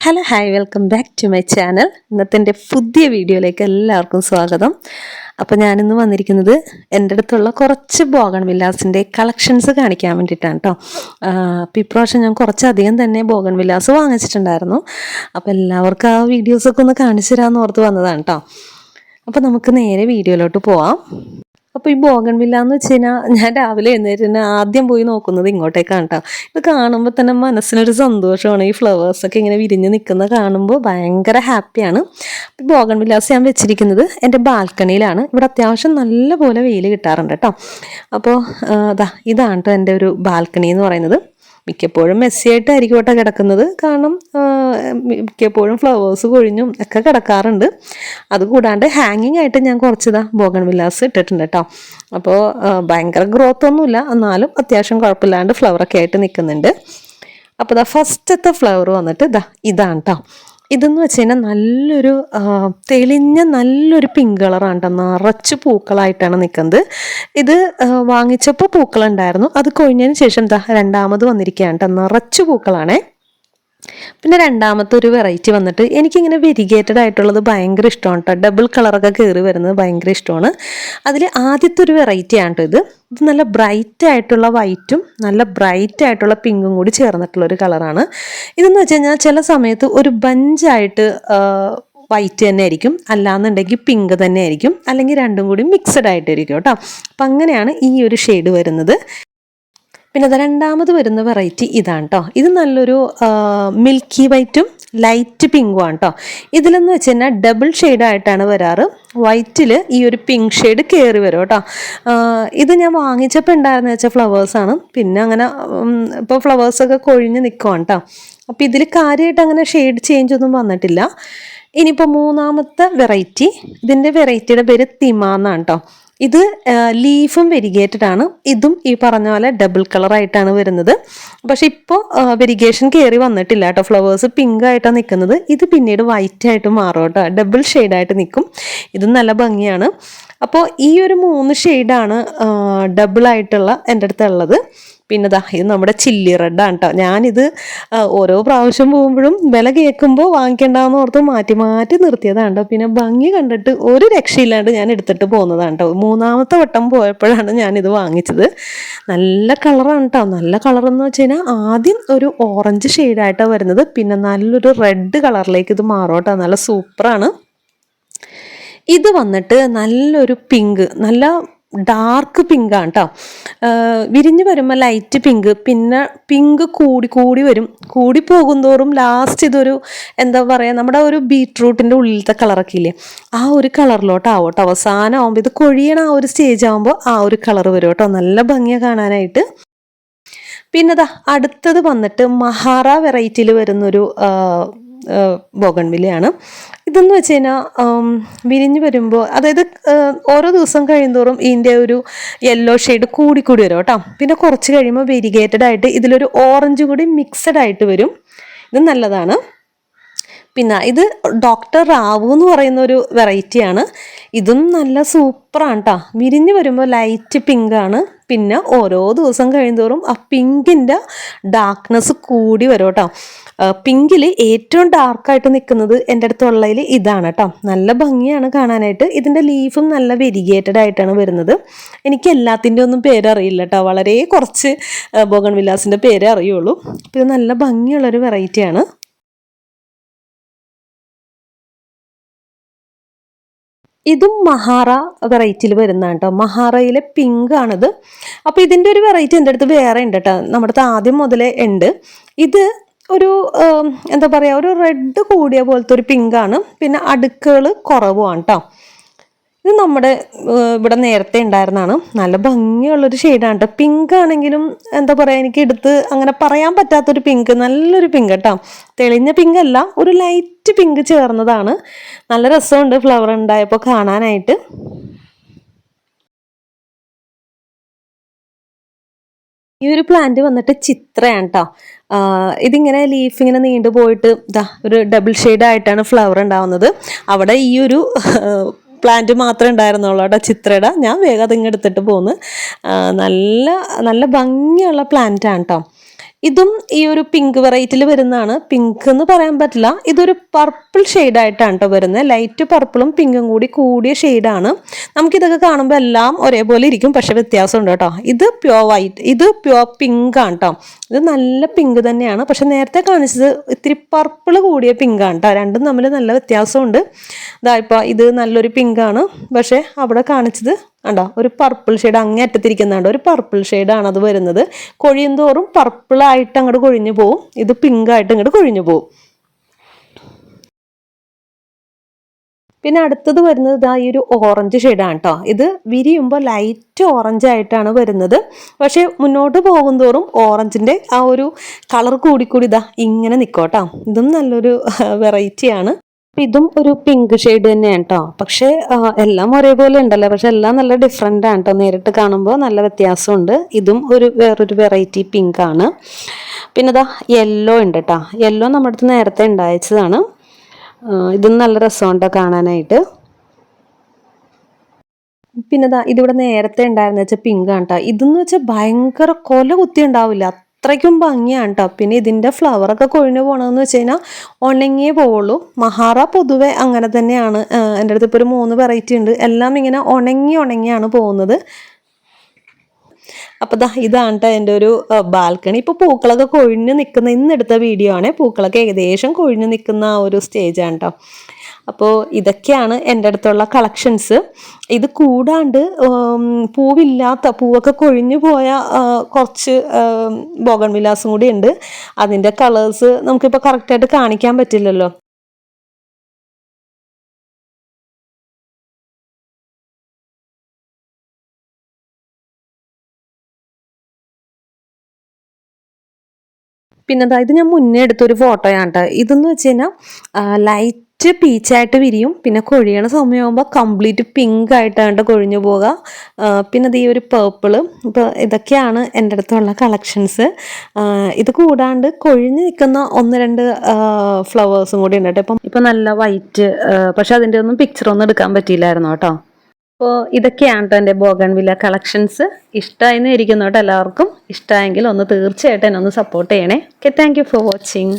Hello hi welcome back to my channel ഇന്നത്തെ എന്റെ പുതിയ വീഡിയോയിലേക്ക് എല്ലാവർക്കും സ്വാഗതം. അപ്പോൾ ഞാനിന്ന് വന്നിരിക്കുന്നത് എന്റെ അടുത്തുള്ള കുറച്ച് ബോഗൺ വില്ലാസിന്റെ കളക്ഷൻസ് കാണിക്കാൻ വേണ്ടിയിട്ടാണ് കേട്ടോ അപ്പോൾ ഇപ്രാവശ്യം ഞാൻ കുറച്ചധികം തന്നെ ബോഗൺ വില്ലാസ് വാങ്ങിച്ചിട്ടുണ്ടായിരുന്നു. അപ്പോൾ എല്ലാവർക്കും ആ വീഡിയോസൊക്കെ ഒന്ന് കാണിച്ചു തരാമെന്ന് ഓർത്ത് വന്നതാണ് കേട്ടോ അപ്പോൾ നമുക്ക് നേരെ വീഡിയോയിലോട്ട് പോവാം. അപ്പോൾ ഈ ബോഗൻവില്ല എന്ന് വെച്ച് കഴിഞ്ഞാൽ ഞാൻ രാവിലെ എഴുന്നേറ്റ് ആദ്യം പോയി നോക്കുന്നത് ഇങ്ങോട്ടേക്കാണ് കേട്ടോ ഇത് കാണുമ്പോൾ തന്നെ മനസ്സിനൊരു സന്തോഷമാണ്. ഈ ഫ്ലവേഴ്സൊക്കെ ഇങ്ങനെ വിരിഞ്ഞ് നിൽക്കുന്ന കാണുമ്പോൾ ഭയങ്കര ഹാപ്പിയാണ് ഈ ബോഗൺവില്ലാസ് ഞാൻ വെച്ചിരിക്കുന്നത് എന്റെ ബാൽക്കണിയിലാണ്. ഇവിടെ അത്യാവശ്യം നല്ല പോലെ വെയിൽ കിട്ടാറുണ്ട് കേട്ടോ അപ്പോൾ അതാ ഇതാണ് കേട്ടോ എന്റെ ഒരു ബാൽക്കണി എന്ന് പറയുന്നത്. മിക്കപ്പോഴും മെസ്സിയായിട്ടായിരിക്കും കേട്ടോ കിടക്കുന്നത്. കാരണം മിക്കപ്പോഴും ഫ്ലവേഴ്സ് കൊഴിഞ്ഞും ഒക്കെ കിടക്കാറുണ്ട്. അതുകൂടാണ്ട് ഹാങ്ങിങ് ആയിട്ട് ഞാൻ കുറച്ചിതാ ബോഗൺ വില്ലാസ് ഇട്ടിട്ടുണ്ട് കേട്ടോ. അപ്പോൾ ഭയങ്കര ഗ്രോത്ത് ഒന്നുമില്ല. എന്നാലും അത്യാവശ്യം കുഴപ്പമില്ലാണ്ട് ഫ്ലവറൊക്കെ ആയിട്ട് നിൽക്കുന്നുണ്ട്. അപ്പോൾ ഇതാ ഫസ്റ്റത്തെ ഫ്ലവർ വന്നിട്ട് ഇതാ ഇതാണ് കേട്ടോ ഇതെന്ന് വെച്ച് കഴിഞ്ഞാൽ നല്ലൊരു തെളിഞ്ഞ നല്ലൊരു പിങ്ക് കളറാണ് കേട്ടോ നിറച്ച് പൂക്കളായിട്ടാണ് നിൽക്കുന്നത് ഇത് വാങ്ങിച്ചപ്പോൾ പൂക്കളുണ്ടായിരുന്നു. അത് കൊഴിഞ്ഞതിന് ശേഷം ദാ രണ്ടാമത് വന്നിരിക്കുകയാണ് കേട്ടോ നിറച്ച് പൂക്കളാണേ. പിന്നെ രണ്ടാമത്തെ ഒരു വെറൈറ്റി വന്നിട്ട് എനിക്കിങ്ങനെ വെരിഗേറ്റഡ് ആയിട്ടുള്ളത് ഭയങ്കര ഇഷ്ടമാണ് കേട്ടോ ഡബിൾ കളറൊക്കെ കയറി വരുന്നത് ഭയങ്കര ഇഷ്ടമാണ്. അതിൽ ആദ്യത്തെ ഒരു വെറൈറ്റി ആണ് കേട്ടോ ഇത്. ഇത് നല്ല ബ്രൈറ്റ് ആയിട്ടുള്ള വൈറ്റും നല്ല ബ്രൈറ്റ് ആയിട്ടുള്ള പിങ്കും കൂടി ചേർന്നിട്ടുള്ള ഒരു കളറാണ് ഇതെന്ന് വെച്ച് കഴിഞ്ഞാൽ ചില സമയത്ത് ഒരു ബഞ്ചായിട്ട് വൈറ്റ് തന്നെ ആയിരിക്കും. അല്ലാന്നുണ്ടെങ്കിൽ പിങ്ക് തന്നെ ആയിരിക്കും. അല്ലെങ്കിൽ രണ്ടും കൂടി മിക്സഡ് ആയിട്ടായിരിക്കും കേട്ടോ അപ്പം അങ്ങനെയാണ് ഈ ഒരു ഷെയ്ഡ് വരുന്നത്. പിന്നെ അത് രണ്ടാമത് വരുന്ന വെറൈറ്റി ഇതാണ് കേട്ടോ ഇത് നല്ലൊരു മിൽക്കി വൈറ്റും ലൈറ്റ് പിങ്കും ആണ് കേട്ടോ ഇതിലെന്ന് വെച്ച് കഴിഞ്ഞാൽ ഡബിൾ ഷെയ്ഡായിട്ടാണ് വരാറ്. വൈറ്റിൽ ഈ ഒരു പിങ്ക് ഷെയ്ഡ് കയറി വരും കേട്ടോ ഇത് ഞാൻ വാങ്ങിച്ചപ്പോൾ ഉണ്ടായിരുന്ന വെച്ചാൽ ഫ്ലവേഴ്സാണ് പിന്നെ അങ്ങനെ ഇപ്പോൾ ഫ്ലവേഴ്സൊക്കെ കൊഴിഞ്ഞ് നിൽക്കുവാണ് കേട്ടോ അപ്പോൾ ഇതിൽ കാര്യമായിട്ട് അങ്ങനെ ഷെയ്ഡ് ചേഞ്ച് ഒന്നും വന്നിട്ടില്ല. ഇനിയിപ്പോൾ മൂന്നാമത്തെ വെറൈറ്റി ഇതിന്റെ വെറൈറ്റിയുടെ പേര് തിമ എന്നാണ് കേട്ടോ ഇത് ലീഫും വെരിഗേറ്റഡ് ആണ്. ഇതും ഈ പറഞ്ഞ പോലെ ഡബിൾ കളർ ആയിട്ടാണ് വരുന്നത്. പക്ഷെ ഇപ്പോൾ വെരിഗേഷൻ കയറി വന്നിട്ടില്ല കേട്ടോ. ഫ്ലവേഴ്സ് പിങ്ക് ആയിട്ടാണ് നിൽക്കുന്നത് ഇത് പിന്നീട് വൈറ്റ് ആയിട്ട് മാറും കേട്ടോ. ഡബിൾ ആയിട്ട് നിൽക്കും ഇതും നല്ല ഭംഗിയാണ്. അപ്പോൾ ഈ ഒരു മൂന്ന് ഷെയ്ഡാണ് ഡബിൾ ആയിട്ടുള്ള എന്റെ അടുത്തുള്ളത്. പിന്നെ ദാ ഇത് നമ്മുടെ ചില്ലി റെഡാണ് കേട്ടോ ഞാനിത് ഓരോ പ്രാവശ്യം പോകുമ്പോഴും വില കേൾക്കുമ്പോൾ വാങ്ങിക്കേണ്ടാന്ന് ഓർത്ത് മാറ്റി മാറ്റി നിർത്തിയതാണ് കേട്ടോ പിന്നെ ഭംഗി കണ്ടിട്ട് ഒരു രക്ഷയില്ലാണ്ട് ഞാൻ എടുത്തിട്ട് പോകുന്നതാണ് കേട്ടോ മൂന്നാമത്തെ വട്ടം പോയപ്പോഴാണ് ഞാനിത് വാങ്ങിച്ചത്. നല്ല കളറാണ് കേട്ടോ നല്ല കളർ എന്ന് വെച്ച് കഴിഞ്ഞാൽ ആദ്യം ഒരു ഓറഞ്ച് ഷെയ്ഡായിട്ടാണ് വരുന്നത്. പിന്നെ നല്ലൊരു റെഡ് കളറിലേക്ക് ഇത് മാറും കേട്ടോ നല്ല സൂപ്പറാണ്. ഇത് വന്നിട്ട് നല്ലൊരു പിങ്ക് നല്ല ഡാർക്ക് പിങ്കാണ് കേട്ടോ വിരിഞ്ഞ് വരുമ്പോൾ ലൈറ്റ് പിങ്ക് പിന്നെ പിങ്ക് കൂടി കൂടി വരും. കൂടി പോകുന്തോറും ലാസ്റ്റ് ഇതൊരു എന്താ പറയുക നമ്മുടെ ഒരു ബീട്രൂട്ടിന്റെ ഉള്ളിലത്തെ കളറൊക്കെ ഇല്ലേ ആ ഒരു കളറിലോട്ടാവും കേട്ടോ അവസാനം ആകുമ്പോൾ ഇത് കൊഴിയണ ആ ഒരു സ്റ്റേജ് ആകുമ്പോൾ ആ ഒരു കളർ വരും കേട്ടോ നല്ല ഭംഗിയാണ് കാണാനായിട്ട്. പിന്നെ ദാ അടുത്തത് വന്നിട്ട് മഹാറ വെറൈറ്റിയിൽ വരുന്നൊരു ബോഗൺവില്ലയാണ്. ഇതെന്ന് വെച്ച് കഴിഞ്ഞാൽ വിരിഞ്ഞു വരുമ്പോൾ അതായത് ഓരോ ദിവസം കഴിയുന്തോറും ഇതിന്റെ ഒരു യെല്ലോ ഷെയ്ഡ് കൂടി കൂടി വരും കേട്ടോ. പിന്നെ കുറച്ച് കഴിയുമ്പോൾ വെരിഗേറ്റഡ് ആയിട്ട് ഇതിലൊരു ഓറഞ്ച് കൂടി മിക്സഡ് ആയിട്ട് വരും. ഇത് നല്ലതാണ്. പിന്നെ ഇത് ഡോക്ടർ റാവു എന്ന് പറയുന്ന ഒരു വെറൈറ്റിയാണ് ഇതും നല്ല സൂപ്പറാണ് കേട്ടോ വിരിഞ്ഞ് വരുമ്പോൾ ലൈറ്റ് പിങ്കാണ് പിന്നെ ഓരോ ദിവസം കഴിയുന്തോറും ആ പിങ്കിന്റെ ഡാർക്ക്നെസ് കൂടി വരും കേട്ടോ പിങ്കിൽ ഏറ്റവും ഡാർക്കായിട്ട് നിൽക്കുന്നത് എന്റെ അടുത്തുള്ളതിൽ ഇതാണ് കേട്ടോ നല്ല ഭംഗിയാണ് കാണാനായിട്ട്. ഇതിന്റെ ലീഫും നല്ല വെരിഗേറ്റഡ് ആയിട്ടാണ് വരുന്നത്. എനിക്ക് എല്ലാത്തിന്റെ ഒന്നും പേരറിയില്ല കേട്ടോ വളരെ കുറച്ച് ബോഗൺ വിലാസിന്റെ പേര് അറിയുള്ളൂ. ഇത് നല്ല ഭംഗിയുള്ളൊരു വെറൈറ്റിയാണ് ഇതും മഹാറ വെറൈറ്റിയിൽ വരുന്നതാണ് കേട്ടോ മഹാറയിലെ പിങ്ക് ആണിത്. അപ്പോൾ ഇതിന്റെ ഒരു വെറൈറ്റി എന്റെ അടുത്ത് വേറെ ഉണ്ട് കേട്ടോ നമ്മുടെ അടുത്ത് ആദ്യം മുതലേ ഉണ്ട്. ഇത് ഒരു എന്താ പറയുക ഒരു റെഡ് കൂടിയ പോലത്തെ ഒരു പിങ്കാണ് പിന്നെ അടുക്കുകൾ കുറവുമാണ് കേട്ടോ ഇത് നമ്മുടെ ഇവിടെ നേരത്തെ ഉണ്ടായിരുന്നതാണ്. നല്ല ഭംഗിയുള്ളൊരു ഷെയ്ഡാണ് കേട്ടോ പിങ്ക് ആണെങ്കിലും എന്താ പറയുക എനിക്ക് എടുത്ത് അങ്ങനെ പറയാൻ പറ്റാത്തൊരു പിങ്ക് നല്ലൊരു പിങ്ക് കേട്ടോ തെളിഞ്ഞ പിങ്ക് അല്ല ഒരു ലൈറ്റ് പിങ്ക് ചേർന്നതാണ്. നല്ല രസമുണ്ട് ഫ്ലവർ ഉണ്ടായപ്പോൾ കാണാനായിട്ട്. ഈ ഒരു പ്ലാന്റ് വന്നിട്ട് ചിത്രയാണ് കേട്ടോ ഇതിങ്ങനെ ലീഫ് ഇങ്ങനെ നീണ്ടു പോയിട്ട് ഇതാ ഒരു ഡബിൾ ഷെയ്ഡ് ആയിട്ടാണ് ഫ്ലവർ ഉണ്ടാവുന്നത്. അവിടെ ഈ ഒരു പ്ലാന്റ് മാത്രമേ ഉണ്ടായിരുന്നുള്ളൂ കേട്ടോ ചിത്രയുടെ. ഞാൻ വേഗം അതിങ്ങെടുത്തിട്ട് പോന്ന്. നല്ല നല്ല ഭംഗിയുള്ള പ്ലാന്റ് ആണ് കേട്ടോ ഇതും ഈ ഒരു പിങ്ക് വെറൈറ്റിയിൽ വരുന്നതാണ്. പിങ്ക് എന്ന് പറയാൻ പറ്റില്ല. ഇതൊരു പർപ്പിൾ ഷെയ്ഡായിട്ടാണ് കേട്ടോ വരുന്നത്. ലൈറ്റ് പർപ്പിളും പിങ്കും കൂടി കൂടിയ ഷെയ്ഡാണ് നമുക്കിതൊക്കെ കാണുമ്പോൾ എല്ലാം ഒരേപോലെ ഇരിക്കും പക്ഷെ വ്യത്യാസമുണ്ട് കേട്ടോ ഇത് പ്യോർ വൈറ്റ് ഇത് പ്യോർ പിങ്ക് ആണ് കേട്ടോ ഇത് നല്ല പിങ്ക് തന്നെയാണ്. പക്ഷെ നേരത്തെ കാണിച്ചത് ഇത്തിരി പർപ്പിൾ കൂടിയ പിങ്ക് ആണ് കേട്ടോ രണ്ടും തമ്മിൽ നല്ല വ്യത്യാസമുണ്ട്. ഇതാ ഇപ്പോൾ ഇത് നല്ലൊരു പിങ്കാണ് പക്ഷെ അവിടെ കാണിച്ചത് കണ്ടോ? ഒരു പർപ്പിൾ ഷെയ്ഡ് അങ്ങേ അറ്റത്തിരിക്കുന്നുണ്ട്. ഒരു പർപ്പിൾ ഷെയ്ഡാണ് അത് വരുന്നത്. കൊഴിയും തോറും പർപ്പിളായിട്ട് അങ്ങോട്ട് കൊഴിഞ്ഞു പോവും. ഇത് പിങ്ക് ആയിട്ട് ഇങ്ങോട്ട് കൊഴിഞ്ഞു പോവും. പിന്നെ അടുത്തത് വരുന്നത് ഇതാ ഈ ഒരു ഓറഞ്ച് ഷെയ്ഡാണ് കേട്ടോ ഇത് വിരിയുമ്പോൾ ലൈറ്റ് ഓറഞ്ച് ആയിട്ടാണ് വരുന്നത്. പക്ഷേ മുന്നോട്ട് പോകുന്തോറും ഓറഞ്ചിന്റെ ആ ഒരു കളർ കൂടിക്കൂടി ഇതാ ഇങ്ങനെ നിൽക്കോട്ടോ ഇതും നല്ലൊരു വെറൈറ്റിയാണ് ഇതും ഒരു പിങ്ക് ഷെയ്ഡ് തന്നെയാണ് കേട്ടോ പക്ഷെ എല്ലാം ഒരേപോലെ ഉണ്ടല്ലോ. പക്ഷെ എല്ലാം നല്ല ഡിഫറെന്റ് ആണ് കേട്ടോ നേരിട്ട് കാണുമ്പോൾ നല്ല വ്യത്യാസമുണ്ട്. ഇതും ഒരു വേറൊരു വെറൈറ്റി പിങ്ക് ആണ്. പിന്നെ ഇതാ യെല്ലോ ഉണ്ട് കേട്ടോ യെല്ലോ നമ്മുടെ അടുത്ത് നേരത്തെ ഉണ്ടായച്ചതാണ്. ഇതും നല്ല രസമുണ്ട് കാണാനായിട്ട്. പിന്നെ ഇതാ ഇതിവിടെ നേരത്തെ ഉണ്ടായിരുന്ന വെച്ചാൽ പിങ്ക് ആണ് കേട്ടോ ഇതെന്ന് വെച്ചാൽ ഭയങ്കര കൊല കുത്തി ഉണ്ടാവില്ല. അത്രയ്ക്കും ഭംഗിയാണ് കേട്ടോ പിന്നെ ഇതിന്റെ ഫ്ലവറൊക്കെ കൊഴിഞ്ഞു പോകണമെന്ന് വെച്ച് കഴിഞ്ഞാൽ ഉണങ്ങിയേ പോവുള്ളൂ. മഹാറ പൊതുവെ അങ്ങനെ തന്നെയാണ്. എന്റെ അടുത്ത് ഇപ്പോൾ ഒരു മൂന്ന് വെറൈറ്റി ഉണ്ട്. എല്ലാം ഇങ്ങനെ ഉണങ്ങി ഉണങ്ങിയാണ് പോകുന്നത്. അപ്പോൾ ദാ ഇതാണ് കേട്ടോ എന്റെ ഒരു ബാൽക്കണി ഇപ്പോൾ പൂക്കളൊക്കെ കൊഴിഞ്ഞ് നിൽക്കുന്ന ഇന്നെടുത്ത വീഡിയോ ആണ്. പൂക്കളൊക്കെ ഏകദേശം കൊഴിഞ്ഞ് നിൽക്കുന്ന ആ ഒരു സ്റ്റേജാണ് കേട്ടോ അപ്പോൾ ഇതൊക്കെയാണ് എന്റെ അടുത്തുള്ള കളക്ഷൻസ് ഇത് കൂടാണ്ട് പൂവില്ലാത്ത പൂവൊക്കെ കൊഴിഞ്ഞു പോയ കുറച്ച് ബോഗൺ വിലാസും കൂടി ഉണ്ട്. അതിന്റെ കളേഴ്സ് നമുക്കിപ്പോൾ കറക്റ്റായിട്ട് കാണിക്കാൻ പറ്റില്ലല്ലോ. പിന്നെ അതായത് ഞാൻ മുന്നേ എടുത്തൊരു ഫോട്ടോയാണ് കേട്ടോ. ഇതെന്ന് വെച്ച് കഴിഞ്ഞാൽ ലൈറ്റ് പീച്ചായിട്ട് വിരിയും. പിന്നെ കൊഴിയണ സമയമാകുമ്പോൾ കംപ്ലീറ്റ് പിങ്ക് ആയിട്ടാണ് കൊഴിഞ്ഞു പോകുക ആ, പിന്നെ അത് ഈ ഒരു പേർപ്പിൾ ഇപ്പോൾ ഇതൊക്കെയാണ് എന്റെ അടുത്തുള്ള കളക്ഷൻസ് ഇത് കൂടാണ്ട് കൊഴിഞ്ഞ് നിൽക്കുന്ന ഒന്ന് രണ്ട് ഫ്ലവേഴ്സും കൂടി ഉണ്ട് കേട്ടോ. ഇപ്പം ഇപ്പം നല്ല വൈറ്റ് പക്ഷെ അതിന്റെ ഒന്നും പിക്ചറൊന്നും എടുക്കാൻ പറ്റിയില്ലായിരുന്നു കേട്ടോ. അപ്പോൾ ഇതൊക്കെയാണ് കേട്ടോ എന്റെ ബോഗൺവില്ല കളക്ഷൻസ് ഇഷ്ടമായിരുന്നു ഇരിക്കുന്നു കേട്ടോ എല്ലാവർക്കും. ഇഷ്ടമായെങ്കിൽ ഒന്ന് തീർച്ചയായിട്ടും എന്നെ ഒന്ന് സപ്പോർട്ട് ചെയ്യണേ. Okay thank for watching